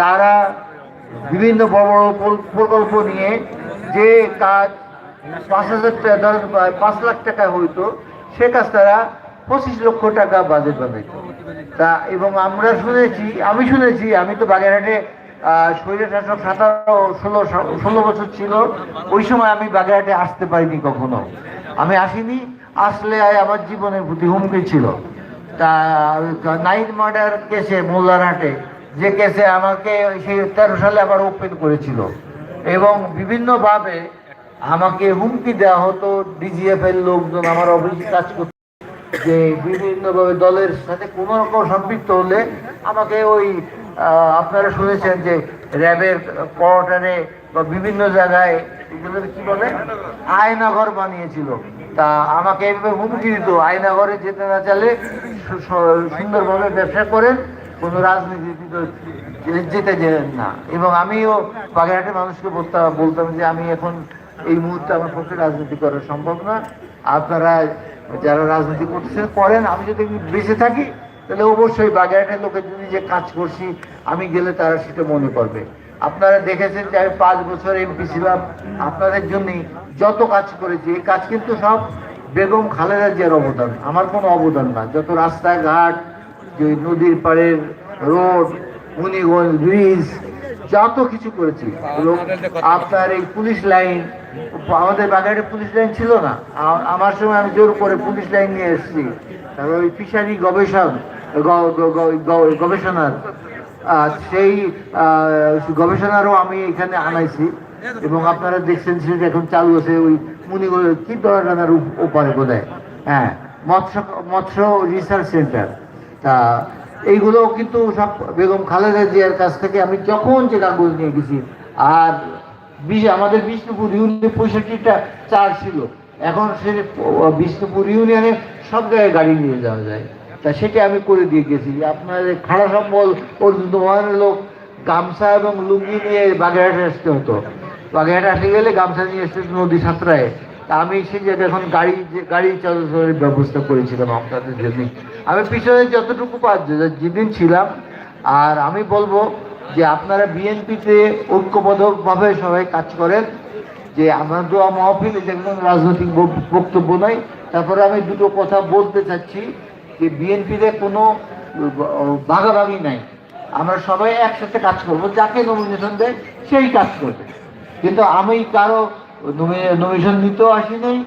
তারা বিভিন্ন বড় বড় প্রকল্প নিয়ে যে কাজ পাঁচ হাজার টাকা ধরেন পাঁচ লাখ টাকা হইতো সে কাজ তারা পঁচিশ লক্ষ টাকা বাজেট বানাইতো। তা এবং আমরা শুনেছি আমি শুনেছি আমি তো বাগেরহাটে শরীর শাসক সাতারো ষোলো ষোলো বছর ছিল ওই সময় আমি বাগেরহাটে আসতে পারিনি কখনো। আমি আসিনি আসলে আমার জীবনের প্রতি হুমকি ছিল। তা নাইট মার্ডার কেসে মোল্লারহাটে যে কেসে আমাকে সেই তেরো সালে আবার ওপেন করেছিল। এবং বিভিন্নভাবে আমাকে হুমকি দেওয়া হতো ডিজিএফ এর লোকজন আমার অফিসে কাজ করতো, যে বিভিন্নভাবে দলের সাথে কোনো রকম সম্পৃক্ত হলে আমাকে ওই আপনারা শুনেছেন যে র্যাবের কোয়ার্টারে বা বিভিন্ন জায়গায় কি বলে? আয়নাঘর বানিয়েছিল। তা আমাকে এইভাবে হুমকি দিত, আয়নাঘরে যেতে না চালে সুন্দরভাবে ব্যবসা করেন। কোনো রাজনীতিতে যেতে না। এবং আমিও বাগেরহাটের মানুষকে বলতাম বলতাম যে আমি এখন এই মুহূর্তে আমার পক্ষে রাজনীতি করা সম্ভব না। আপনারা যারা রাজনীতি করতেছেন, করেন। আমি যদি বেঁচে থাকি, তাহলে অবশ্যই বাগেরহাটের লোকের জন্য যে কাজ করছি, আমি গেলে তারা সেটা মনে করবে। আপনারা দেখেছেন যে আমি পাঁচ বছর এমপি ছিলাম। আপনাদের জন্যই যত কাজ করেছি, এই কাজ কিন্তু সব বেগম খালেদা জিয়ার অবদান। আমার কোনো অবদান না। যত রাস্তাঘাট যে নদীর পাড়ের রোড মুনিগঞ্জ ব্রিজ যত কিছু করেছি। এবং আপনার এই পুলিশ লাইন আমাদের বাগেরহাটে পুলিশ লাইন ছিল না? আমার সময় আমি জোর করে পুলিশ লাইন নিয়ে এসেছি। তারপর ওই ফিশারি গবেষণ গ- গ- গ- গ- গবেষণার সেই গবেষণারও আমি এখানে আনাইছি। এবং আপনারা দেখছেন সেটা এখন চালু আছে ওই মুনিগঞ্জ কি দরাটানার ওপারে বোধ হ্যাঁ মৎস্য মৎস্য রিসার্চ সেন্টার তা এইগুলো কিন্তু সব বেগম খালেদা জিয়ার কাছ থেকে আমি যখন যে কাগজ নিয়ে গেছি, আর বিশ, আমাদের বিষ্ণুপুর ইউনিয়নে পঁয়ষট্টিটা চার ছিল, এখন সে বিষ্ণুপুর ইউনিয়নে সব জায়গায় গাড়ি নিয়ে যাওয়া যায়। তা সেটা আমি করে দিয়ে গেছি। আপনার খাড়া সম্বল, অর্জুন মহানের লোক গামছা এবং লুঙ্গি নিয়ে বাগেরহাটে আসতে হতো। বাগেরহাটে আসতে গেলে গামছা নিয়ে আসতে নদী সাঁতরায়। আমি সেই জায়গায় এখন গাড়ি গাড়ি চলাচলের ব্যবস্থা করেছিলাম আপনাদের জন্য। আমি পিছনে যতটুকু পাচ্ছি যেদিন ছিলাম, আর আমি বলব যে আপনারা বিএনপিতে ঐক্যবদ্ধভাবে সবাই কাজ করেন, যে আমার দোয়া মহফিল কোনো রাজনৈতিক বক্তব্য নয়। তারপরে আমি দুটো কথা বলতে চাচ্ছি, যে বিএনপিতে কোনো ভাগাভাগি নাই। আমরা সবাই একসাথে কাজ করব, যাকে নমিনেশন দেয়, সেই কাজ করবে। কিন্তু আমি কারও নমিনেশন নিতেও আসিনি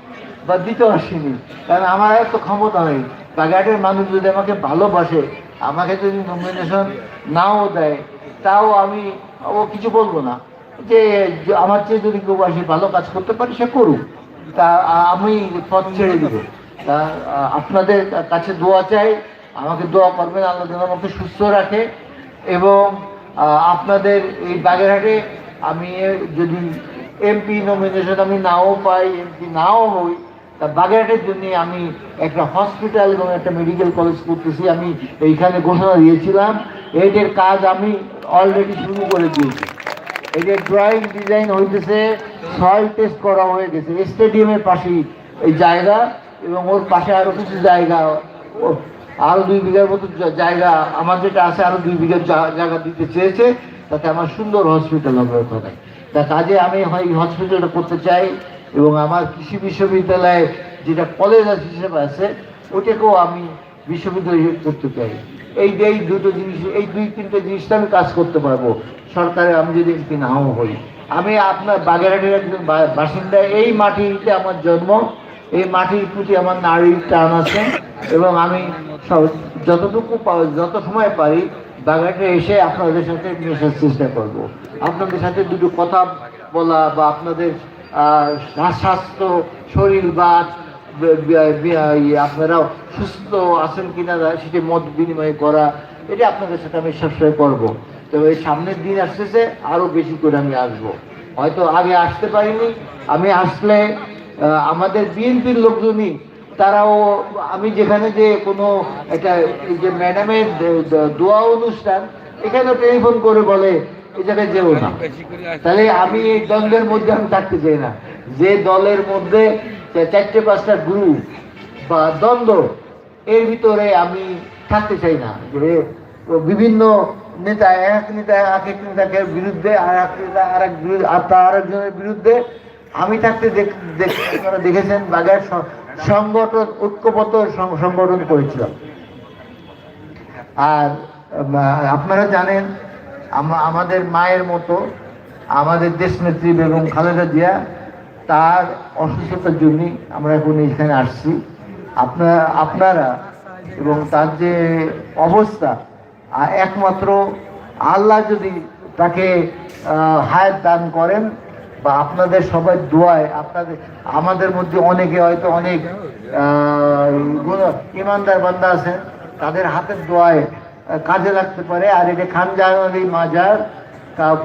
বা দিতেও আসিনি। কারণ আমার এত ক্ষমতা নেই। বাগেরহাটের মানুষ যদি আমাকে ভালোবাসে, আমাকে যদি নমিনেশন নাও দেয়, তাও আমি ও কিছু বলব না। যে আমার চেয়ে যদি কেউ আসে, ভালো কাজ করতে পারে, সে করুক। তা আমি পথ ছেড়ে দিব। তা আপনাদের কাছে দোয়া চাই। আমাকে দোয়া করবেন, আল্লাহ যেন আমাকে সুস্থ রাখে। এবং আপনাদের এই বাগেরহাটে আমি যদি এমপি নমিনেশন আমি নাও পাই এমপি নাও হই। তা বাগেরহাটের জন্য আমি একটা হসপিটাল এবং একটা মেডিকেল কলেজ করতেছি, আমি এইখানে ঘোষণা দিয়েছিলাম। এইটার কাজ আমি অলরেডি শুরু করে দিয়েছি। এই যে ড্রয়িং ডিজাইন হইতেছে সয়েল টেস্ট করা হয়ে গেছে। স্টেডিয়ামের পাশেই এই জায়গা এবং ওর পাশে আরও কিছু জায়গা, ও- আরও দুই বিঘার মতো জায়গা, আমার যেটা আছে আরও দুই বিঘার জায়গা দিতে চেয়েছে, তাতে আমার সুন্দর হসপিটাল হবে ওখানে। তা কাজে আমি হয় হসপিটালটা করতে চাই এবং আমার কৃষি বিশ্ববিদ্যালয়ে যেটা কলেজ হিসেবে আছে ওটাকেও আমি বিশ্ববিদ্যালয় করতে চাই। এই এই দুটো জিনিস, এই দুই তিনটে জিনিসটা আমি কাজ করতে পারব। সরকারে আমি যদি এমপি নাও হই, আমি আপনার বাগেরহাটের একজন বাসিন্দা, এই মাটিতে আমার জন্ম, এই মাটির প্রতি আমার নারীর টান আছে এবং আমি যতটুকু যত সময় পারি বাগেরহাটে এসে আপনাদের সাথে মেশার চেষ্টা করব। আপনাদের সাথে দুটো কথা বলা বা আপনাদের স্বাস্থ্য শরীর বা বে- বে- বে- ইয়ে, আপনারা সুস্থ আছেন কিনা সেটা মত বিনিময় করা এটা আপনাদের সাথে আমি সবসময় করব। তবে সামনের দিন আসতেছে আরও বেশি করে আমি আসব। হয়তো আগে আসতে পারিনি আমি আসলে আমাদের বিএনপির লোকজনই তারাও, আমি যেখানে যে কোনো একটা যে ম্যাডামের দোয়া অনুষ্ঠান, এখানে টেলিফোন করে বলে জায়গায় যেও না। তাহলে আমি এই দ্বন্দ্বের মধ্যে আমি থাকতে চাই না। যে দলের মধ্যে চারটে পাঁচটা গ্রুপ বা দ্বন্দ্ব, এর ভিতরে আমি থাকতে চাই না। যে বিভিন্ন নেতা, এক নেতা, এক এক নেতাকে বিরুদ্ধে, আর এক নেতা, আর এক বিরুদ্ধে, আর তার আরেকজনের বিরুদ্ধে আমি থাকতে দেখ- দেখ- দেখেছেন বাগের সংগঠন, ঐক্যবদ্ধ সংগঠন করেছিলাম। আর আপনারা জানেন আমাদের মায়ের মতো, আমাদের দেশনেত্রী বেগম খালেদা জিয়া, তার অসুস্থতার জন্য আমরা এখন এখানে আসছি। আপনারা আপনারা এবং তার যে অবস্থা একমাত্র আল্লাহ যদি তাকে হায়াত দান করেন বা আপনাদের সবাই দোয়ায় আপনাদের, আমাদের মধ্যে অনেকে হয়তো অনেক ইমানদার বান্দা আছেন তাদের হাতের দোয়ায় কাজে লাগতে পারে। আর এটা খান জাহানারি মাজার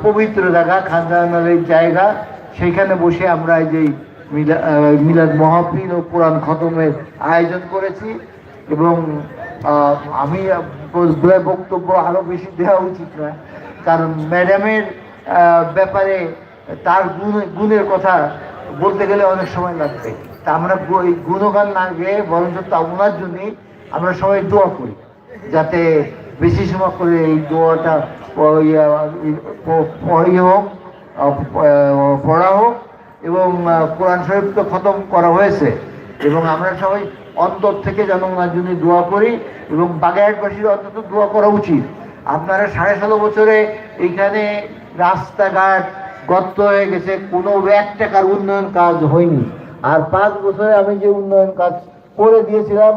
পবিত্র জায়গা খান জাহানারির জায়গা। সেইখানে বসে আমরা এই যে মিলা- মিলাদ মহাপিল ও কোরআন খতমের আয়োজন করেছি। এবং আমি বক্তব্য আরও বেশি দেওয়া উচিত না কারণ ম্যাডামের ব্যাপারে তার গুণ, গুণের কথা বলতে গেলে অনেক সময় লাগবে। তা আমরা এই গুণগান না গিয়ে বরঞ্চ তা ওনার জন্যই আমরা সবাই দোয়া করি, যাতে বেশি সময় করে এই দোয়াটা প- প- প- ইয়ে হোক পড়া হোক এবং কোরআন শরীফ তো খতম করা হয়েছে। এবং আমরা সবাই অন্তর থেকে যেন ওনার জন্য দোয়া করি এবং বাগেরহাটবাসীর অন্তত দোয়া করা উচিত। আপনারা সাড়ে ষোলো বছরে এইখানে রাস্তাঘাট গর্ত হয়ে গেছে, কোনো এক টাকার উন্নয়ন কাজ হয়নি। আর পাঁচ বছরে আমি যে উন্নয়ন কাজ করে দিয়েছিলাম